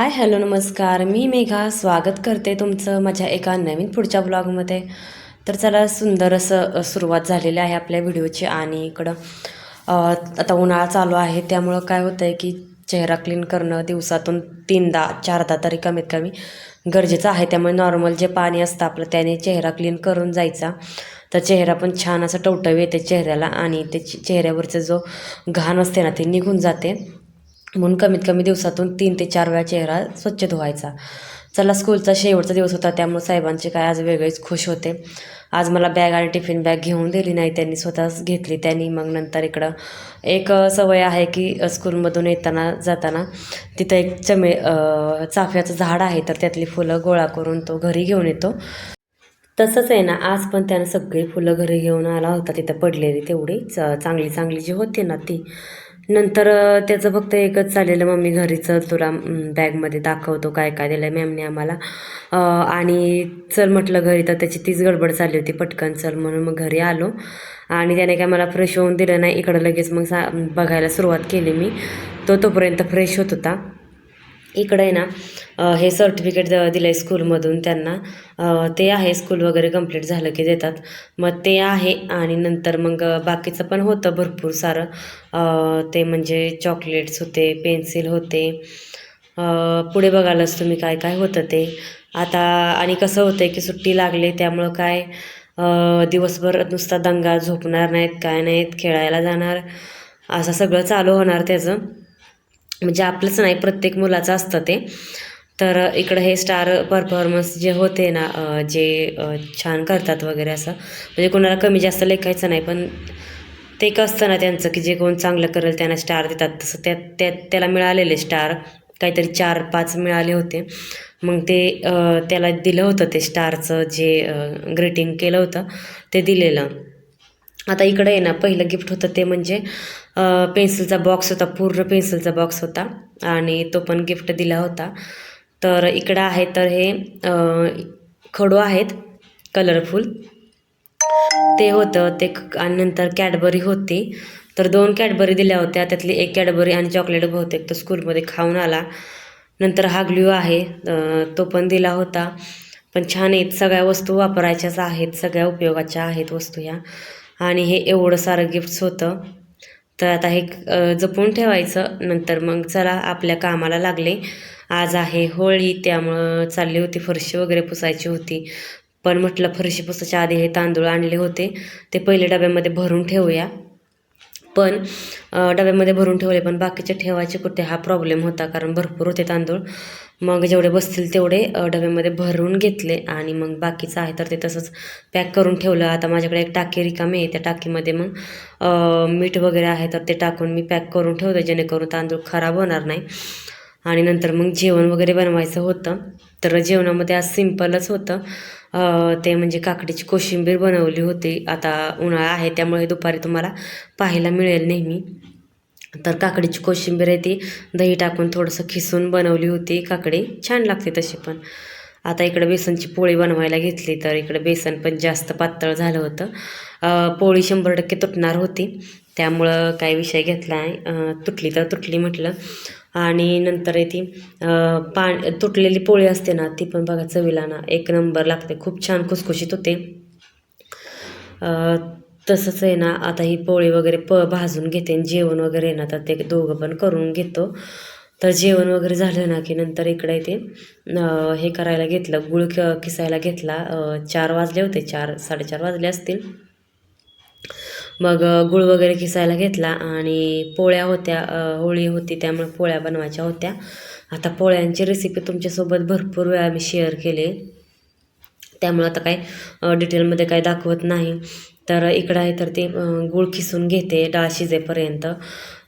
Hi hello नमस्कार. मी मेघा. स्वागत करते तुमचं माझ्या एका नवीन पुढच्या ब्लॉगमध्ये. तर चला सुंदर असं सुरुवात झालेली आहे आपल्या व्हिडिओची आणि इकडं आता उन्हाळा चालू आहे. त्यामुळं काय होतं आहे की चेहरा क्लीन करणं दिवसातून तीनदा चारदा तरी कमीत कमी गरजेचं आहे. त्यामुळे नॉर्मल जे पाणी असतं आपलं त्याने चेहरा क्लीन करून जायचा. तर चेहरा पण छान असं टवटव येते चेहऱ्याला आणि ते चे- चेहऱ्यावरचं जो घाण असते ना ते निघून जाते. म्हणून कमीत कमी दिवसातून तीन ते चार वेळा चेहरा स्वच्छ धुवायचा चला स्कूलचा शेवटचा दिवस होता त्यामुळे साहेबांचे काय आज वेगळेच खुश होते. आज मला बॅग आणि टिफिन बॅग घेऊन दिली नाही त्यांनी स्वतःच घेतली. त्यांनी मग नंतर इकडं एक सवय आहे की स्कूलमधून येताना जाताना तिथं एक चमे चाफ्याचं झाड आहे तर त्यातली फुलं गोळा करून तो घरी घेऊन येतो. तसंच आहे ना आज पण त्यानं सगळी फुलं घरी घेऊन आला होता तिथं पडलेली तेवढी च चांगली चांगली जी होती ना ती. नंतर त्याचं फक्त एकच चाललेलं मम्मी घरी चल तुला बॅगमध्ये दाखवतो काय काय दिलं मॅमने आम्हाला. आणि चल म्हटलं घरी तर त्याची तीच गडबड चालली होती पटकन चल म्हणून मग घरी आलो. आणि त्याने काय मला फ्रेश होऊन दिलं नाही इकडं लगेच मग सा बघायला सुरुवात केली मी. तो तोपर्यंत फ्रेश होत होता. इकडे आहे ना हे सर्टिफिकेट द दिलं आहे स्कूलमधून त्यांना. ते आहे स्कूल वगैरे कंप्लीट झालं की देतात. मग ते आहे आणि नंतर मग बाकीचं पण होतं भरपूर सारं. ते म्हणजे चॉकलेट्स होते पेन्सिल होते. पुढे बघालच तुम्ही काय काय होतं ते. आता आणि कसं होतं की सुट्टी लागली त्यामुळं काय दिवसभर नुसता दंगा झोपणार नाहीत काय नाहीत खेळायला जाणार. असं सगळं चालू होणार त्याचं. म्हणजे आपलंच नाही प्रत्येक मुलाचं असतं ते. तर इकडं हे स्टार परफॉर्मन्स जे होते ना जे छान करतात वगैरे असं म्हणजे कोणाला कमी जास्त लेखायचं नाही पण ते एक असतं ना त्यांचं की जे कोण चांगलं करेल त्यांना स्टार देतात. तसं त्या त्या त्याला मिळालेले स्टार काहीतरी चार पाच मिळाले होते. मग ते त्याला दिलं होतं ते स्टारचं जे ग्रीटिंग केलं होतं ते दिलेलं. आता इकडे आहे ना पहिलं गिफ्ट होतं ते म्हणजे पेन्सिलचा बॉक्स होता पूर्ण पेन्सिलचा बॉक्स होता आणि तो पण गिफ्ट दिला होता. तर इकडं आहे तर हे खडू आहेत कलरफुल ते होतं ते क- आणि नंतर कॅडबरी होती. तर दोन कॅडबरी दिल्या होत्या त्यातली एक कॅडबरी आणि चॉकलेट बहुतेक तो स्कूलमध्ये खाऊन आला. नंतर हा ग्ल्यू आहे तो पण दिला होता. पण छान आहेत सगळ्या वस्तू वापरायच्याच आहेत सगळ्या उपयोगाच्या आहेत वस्तू ह्या. आणि हे एवढं सारं गिफ्ट्स होतं. तर आता हे जपून ठेवायचं. नंतर मग चला आपल्या कामाला लागले. आज आहे होळी त्यामुळं चालली होती फरशी वगैरे पुसायची होती. पण म्हटलं फरशी पुसायच्या आधी हे तांदूळ आणले होते. ते पहिले डब्यामध्ये भरून ठेवूया. पण डब्यामध्ये भरून ठेवले पण बाकीचे ठेवायचे कुठे हा प्रॉब्लेम होता. कारण भरपूर होते तांदूळ. मग जेवढे बसतील तेवढे डब्यामध्ये भरून घेतले आणि मग बाकीचं आहे. तर ते तसंच पॅक करून ठेवलं. आता माझ्याकडे एक टाकी रिकामी आहे. त्या टाकीमध्ये मग मीठ वगैरे आहे तर ते टाकून मी पॅक करून ठेवते जेणेकरून तांदूळ खराब होणार नाही. आणि नंतर मग जेवण वगैरे बनवायचं होतं. तर जेवणामध्ये आज सिम्पलच होतं. ते म्हणजे काकडीची कोशिंबीर बनवली होती. आता उन्हाळा आहे त्यामुळे दुपारी तुम्हाला पाहायला मिळेल नेहमी. तर काकडीची कोशिंबीर आहे ती. दही टाकून थोडंसं खिसून बनवली होती. काकडी छान लागते तशी पण. आता इकडं बेसनची पोळी बनवायला घेतली. तर इकडं बेसन पण जास्त पातळ झालं होतं. पोळी शंभर टक्के तुटणार होती. त्यामुळं काही विषय घेतला आहे तुटली तर तुटली म्हटलं. आणि नंतर आहे ती पा तुटलेली पोळी असते ना ती पण बघा चवीला ना एक नंबर लागते. खूप छान खुसखुशीत होते. तसंच आहे ना आता ही पोळी वगैरे प भाजून घेते आणि जेवण वगैरे आहे ना तर ते दोघं पण करून घेतो. तर जेवण वगैरे झालं ना की नंतर इकडे ते हे करायला घेतलं गुळ क किसायला घेतला चार वाजले होते चार साडेचार वाजले असतील. मग गुळ वगैरे किसायला घेतला आणि पोळ्या होत्या होळी होती त्यामुळे पोळ्या बनवायच्या होत्या. आता पोळ्यांची रेसिपी तुमच्यासोबत भरपूर वेळा मी शेअर केले. त्यामुळं आता काय डिटेलमध्ये काय दाखवत नाही. तर इकडं आहे तर ते गूळ खिसून घेते डाळ शिजेपर्यंत.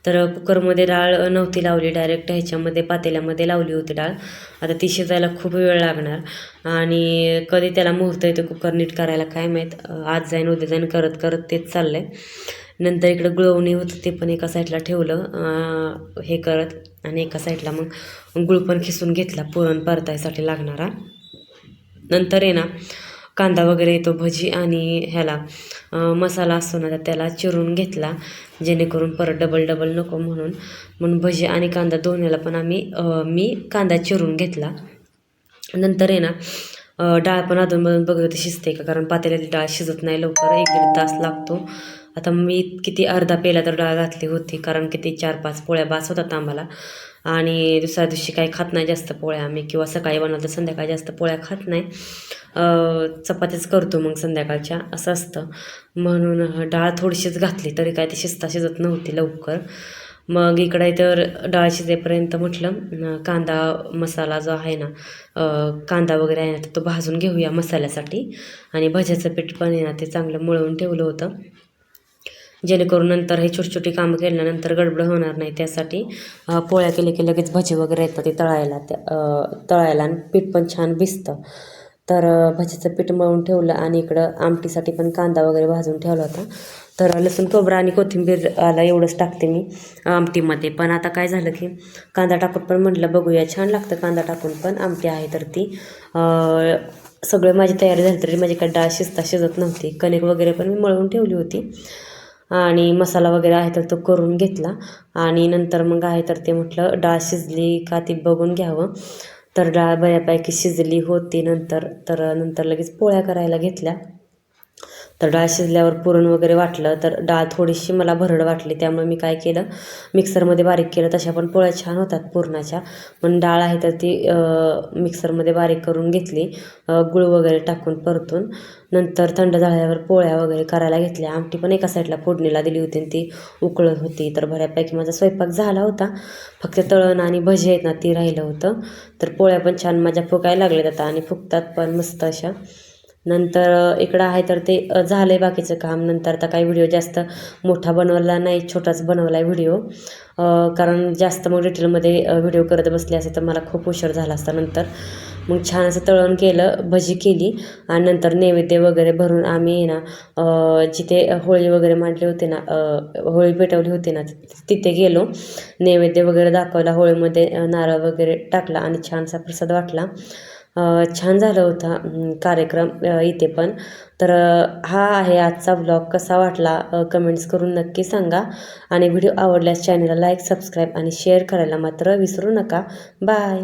तर कुकरमध्ये डाळ नव्हती लावली. डायरेक्ट ह्याच्यामध्ये पातेल्यामध्ये लावली होती डाळ. आता ती शिजायला खूप वेळ लागणार. आणि कधी त्याला मुहूर्त येतो कुकर नीट करायला काय माहीत? आज जाईन उद्या जाईन करत करत तेच चाललं आहे नंतर इकडं गुळवणी होतं ते पण एका साईडला ठेवलं. हे करत आणि एका साईडला मग गुळ पण खिसून घेतला. पुरण परतायसाठी लागणारा. नंतर आहे ना कांदा वगैरे येतो भजी आणि ह्याला मसाला असतो ना तर त्याला चिरून घेतला जेणेकरून परत डबल डबल नको म्हणून. म्हणून भजी आणि कांदा दोन्हीला पण आम्ही मी कांदा चिरून घेतला. नंतर आहे ना डाळ पण अधूनमधून बघत शिजते का? कारण पातेल्याची डाळ शिजत नाही लवकर एक दीड तास लागतो. आता मी किती अर्धा पेला तर डाळ घातली होती कारण किती चार पाच पोळ्या बास होतात आम्हाला. आणि दुसऱ्या दिवशी काही खात नाही जास्त पोळ्या आम्ही किंवा सकाळी बनवलं तर संध्याकाळी जास्त पोळ्या खात नाही. चपातीच करतो मग संध्याकाळच्या असं असतं. म्हणून डाळ थोडीशीच घातली तरी काय ती शिजता शिजत नव्हती लवकर. मग इकडे तर डाळ शिजेपर्यंत म्हटलं कांदा मसाला जो आहे ना कांदा वगैरे आहे ना तर तो भाजून घेऊया मसाल्यासाठी. आणि भज्याचं पीठ पण आहे ना ते चांगलं मळवून ठेवलं होतं. जेणेकरून नंतर हे छोटी छोटी कामं केल्यानंतर गडबड होणार नाही. त्यासाठी पोळ्या केले की लगेच भजी वगैरे येतात ते तळायला. त्या तळायला आणि पीठ पण छान भिजतं. तर भजीचं पीठ मळून ठेवलं आणि इकडं आमटीसाठी पण कांदा वगैरे भाजून ठेवला होता. तर लसूण खोबरं आणि कोथिंबीर आला एवढंच टाकते मी आमटीमध्ये. पण आता काय झालं की कांदा टाकून पण म्हटलं बघूया छान लागतं कांदा टाकून पण आमटी आहे तर ती. सगळं माझी तयारी झाली तरी माझी काय डाळ शिजता शिजत नव्हती. कणिक वगैरे पण मी मळवून ठेवली होती. आणि मसाला वगैरे आहे तर तो करून घेतला. आणि नंतर मग आहे तर ते म्हटलं डाळ शिजली का ती बघून घ्यावं. तर डाळ बऱ्यापैकी शिजली होती नंतर तर नंतर लगेच पोळ्या करायला घेतल्या. तर डाळ शिजल्यावर पुरण वगैरे वाटलं तर डाळ थोडीशी मला भरड वाटली त्यामुळे मी काय केलं मिक्सरमध्ये बारीक केलं. तशा पण पोळ्या छान होतात पुरणाच्या. पण डाळ आहे तर ती मिक्सरमध्ये बारीक करून घेतली. गुळ वगैरे टाकून परतून. नंतर थंड झाल्यावर पोळ्या वगैरे करायला घेतल्या. आमटी पण एका साईडला फोडणीला दिली होती आणि ती उकळत होती. तर बऱ्यापैकी माझा स्वयंपाक झाला होता. फक्त तळण आणि भजी आहेत ना ती राहिलं होतं. तर पोळ्या पण छान माझ्या फुकायला लागल्यात आता आणि फुगतात पण मस्त अशा. नंतर इकडं आहे तर ते झालं आहे बाकीचं काम. नंतर आता काही व्हिडिओ जास्त मोठा बनवला नाही छोटाच बनवला आहे व्हिडिओ कारण जास्त मग डिटेलमध्ये व्हिडिओ करत बसले असे तर मला खूप उशीर झाला असता नंतर. मग छान असं तळण केलं भजी केली आणि नंतर नैवेद्य वगैरे भरून आम्ही ना जिथे होळी वगैरे मांडली होती ना होळी पेटवली होती ना तिथे गेलो. नैवेद्य वगैरे दाखवला होळीमध्ये नारळ वगैरे टाकला आणि छानसा प्रसाद वाटला. छान झालं होता कार्यक्रम इथे पण. तर हा आहे आजचा ब्लॉग. कसा वाटला कमेंट्स करून नक्की सांगा. आणि व्हिडिओ आवडल्यास चॅनलला लाईक सबस्क्राईब आणि शेअर करायला मात्र विसरू नका. बाय.